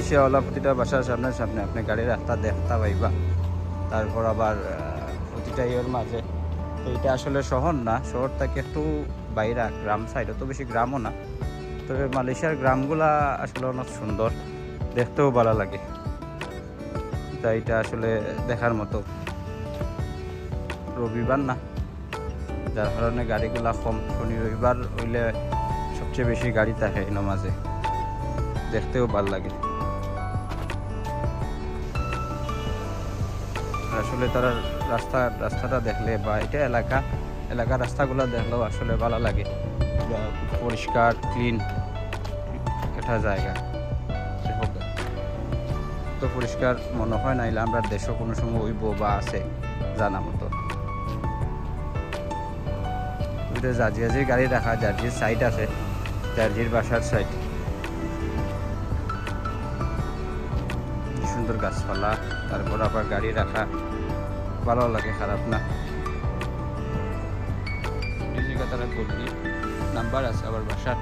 এশিয়াওয়ালা প্রতিটা বাসার সামনে সামনে আপনি গাড়ির রাস্তা দেখতে পাইবা। তারপর আবার প্রতিটা ইয়ের মাঝে। তো এটা আসলে শহর না, শহর থেকে একটু বাইরা, গ্রাম সাইড তো বেশি গ্রামও না। তবে মালয়েশিয়ার গ্রামগুলা আসলে অনেক সুন্দর, দেখতেও ভালো লাগে। তাই এটা আসলে দেখার মতো। রবিবার না, যার কারণে গাড়িগুলা কম। শনি রবিবার হইলে সবচেয়ে বেশি গাড়ি থাকে এই মাঝে। দেখতেও ভালো লাগে। আসলে তারা রাস্তা, রাস্তাটা দেখলে বা এটা এলাকা এলাকার রাস্তাগুলো দেখলেও আসলে ভালো লাগে। পরিষ্কার ক্লিন একটা জায়গা। তো পরিষ্কার মনে হয় নাইলে আমরা দেশও কোনো সময় হইব বা আছে, জানা মতো। যে গাড়ি রাখা জার্জির সাইড আছে জার্জির বাসার সাইড সুন্দর গাছপালা, তারপর আবার গাড়ি রাখা। ভালো লাগে, খারাপ না। এই তারা করলি নাম্বার আছে আবার বাসার।